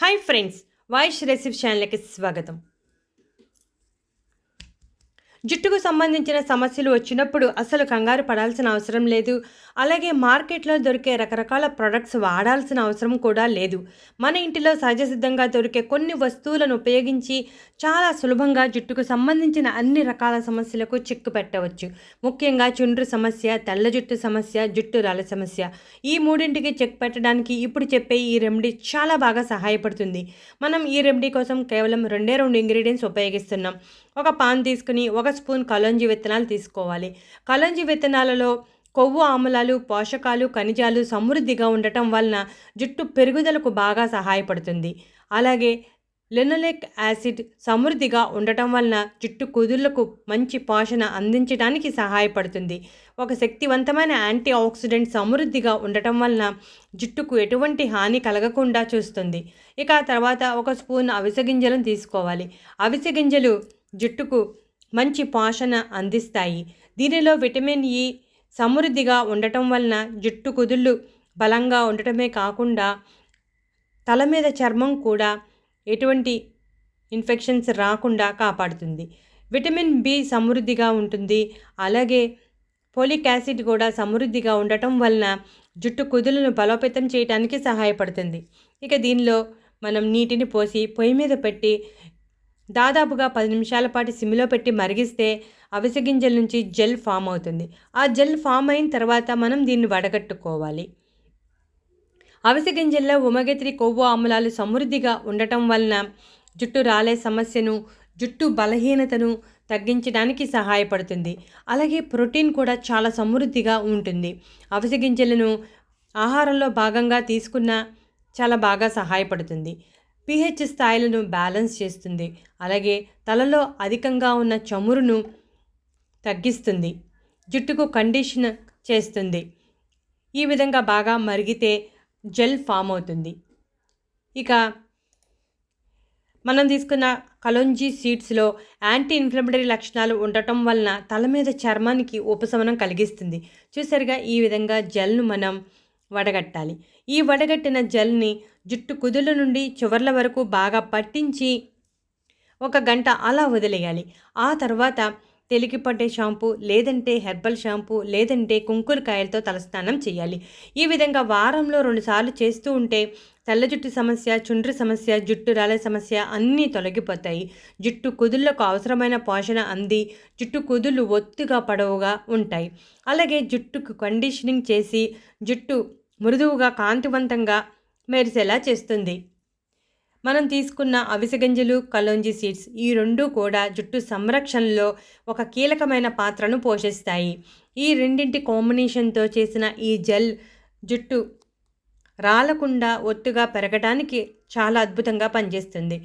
Hi friends voice రెసిప్ ఛానల్కి స్వాగతం జుట్టుకు సంబంధించిన సమస్యలు వచ్చినప్పుడు అసలు కంగారు పడాల్సిన అవసరం లేదు. అలాగే మార్కెట్లో దొరికే రకరకాల ప్రొడక్ట్స్ వాడాల్సిన అవసరం కూడా లేదు. మన ఇంటిలో సహజసిద్ధంగా దొరికే కొన్ని వస్తువులను ఉపయోగించి చాలా సులభంగా జుట్టుకు సంబంధించిన అన్ని రకాల సమస్యలకు చిక్కు పెట్టవచ్చు. ముఖ్యంగా చుండ్రు సమస్య తెల్ల జుట్టు సమస్య జుట్టు రాల సమస్య. ఈ మూడింటికి చెక్ పెట్టడానికి ఇప్పుడు చెప్పే ఈ రెమెడీ చాలా బాగా సహాయపడుతుంది. మనం ఈ రెమెడీ కోసం కేవలం రెండే రెండు ఇంగ్రీడియంట్స్ ఉపయోగిస్తున్నాం. ఒక పాన్ తీసుకుని ఒక స్పూన్ కలంజి విత్తనాలు తీసుకోవాలి. కలంజి విత్తనాలలో కొవ్వు ఆమ్లాలు పోషకాలు ఖనిజాలు సమృద్ధిగా ఉండటం వలన జుట్టు పెరుగుదలకు బాగా సహాయపడుతుంది. అలాగే లెనోలెక్ యాసిడ్ సమృద్ధిగా ఉండటం వలన జుట్టు కుదుళ్ళకు మంచి పోషణ అందించడానికి సహాయపడుతుంది. ఒక శక్తివంతమైన యాంటీ ఆక్సిడెంట్ సమృద్ధిగా ఉండటం వలన జుట్టుకు ఎటువంటి హాని కలగకుండా చూస్తుంది. ఇక తర్వాత ఒక స్పూన్ అవిసె గింజలను తీసుకోవాలి. అవిసె గింజలు జుట్టుకు మంచి పోషణ అందిస్తాయి. దీనిలో విటమిన్ ఇ సమృద్ధిగా ఉండటం వలన జుట్టు కుదుళ్ళు బలంగా ఉండటమే కాకుండా తల మీద చర్మం కూడా ఎటువంటి ఇన్ఫెక్షన్స్ రాకుండా కాపాడుతుంది. విటమిన్ బి సమృద్ధిగా ఉంటుంది. అలాగే పోలిక్ యాసిడ్ కూడా సమృద్ధిగా ఉండటం వలన జుట్టు కుదులను బలోపేతం చేయడానికి సహాయపడుతుంది. ఇక దీనిలో మనం నీటిని పోసి పొయ్యి మీద పెట్టి దాదాపుగా పది నిమిషాల పాటు సిమ్లో పెట్టి మరిగిస్తే అవిసె గింజల నుంచి జెల్ ఫామ్ అవుతుంది. ఆ జెల్ ఫామ్ అయిన తర్వాత మనం దీన్ని వడగట్టుకోవాలి. అవిసె గింజల్లో ఉమగెత్రి కొవ్వు ఆమ్లాలు సమృద్ధిగా ఉండటం వలన జుట్టు రాలే సమస్యను జుట్టు బలహీనతను తగ్గించడానికి సహాయపడుతుంది. అలాగే ప్రోటీన్ కూడా చాలా సమృద్ధిగా ఉంటుంది. అవిసె గింజలను ఆహారంలో భాగంగా తీసుకున్న చాలా బాగా సహాయపడుతుంది. పిహెచ్ స్థాయిలను బ్యాలెన్స్ చేస్తుంది. అలాగే తలలో అధికంగా ఉన్న చమురును తగ్గిస్తుంది. జుట్టుకు కండిషన్ చేస్తుంది. ఈ విధంగా బాగా మరిగితే జెల్ ఫామ్ అవుతుంది. ఇక మనం తీసుకున్న కలోంజీ సీడ్స్లో యాంటీ ఇన్ఫ్లమటరీ లక్షణాలు ఉండటం వలన తల మీద చర్మానికి ఉపశమనం కలిగిస్తుంది. చూసారుగా ఈ విధంగా జెల్ను మనం వడగట్టాలి. ఈ వడగట్టిన జెల్ని జుట్టు కుదుల నుండి చివర్ల వరకు బాగా పట్టించి ఒక గంట అలా వదిలేయాలి. ఆ తర్వాత తెలికిపట్టే షాంపూ లేదంటే హెర్బల్ షాంపూ లేదంటే కుంకురకాయలతో తలస్నానం చేయాలి. ఈ విధంగా వారంలో రెండుసార్లు చేస్తూ ఉంటే తెల్ల జుట్టు సమస్య చుండ్రు సమస్య జుట్టు రాలే సమస్య అన్నీ తొలగిపోతాయి. జుట్టు కుదుళ్ళకు అవసరమైన పోషణ అంది జుట్టు కుదుళ్ళు ఒత్తుగా పొడవుగా ఉంటాయి. అలాగే జుట్టుకు కండిషనింగ్ చేసి జుట్టు మృదువుగా కాంతివంతంగా మెరిసేలా చేస్తుంది. మనం తీసుకున్న అవిసె గింజలు కలోంజి సీడ్స్ ఈ రెండు కూడా జుట్టు సంరక్షణలో ఒక కీలకమైన పాత్రను పోషిస్తాయి. ఈ రెండింటి కాంబినేషన్తో చేసిన ఈ జెల్ జుట్టు రాలకుండా ఒత్తుగా పెరగడానికి చాలా అద్భుతంగా పనిచేస్తుంది.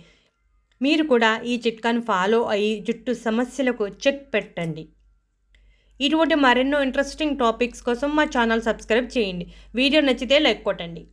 మీరు కూడా ఈ చిట్కాను ఫాలో అయ్యి జుట్టు సమస్యలకు చెక్ పెట్టండి. ఇటువంటి మరెన్నో ఇంట్రెస్టింగ్ టాపిక్స్ కోసం మా ఛానల్ సబ్స్క్రైబ్ చేయండి. వీడియో నచ్చితే లైక్ కొట్టండి.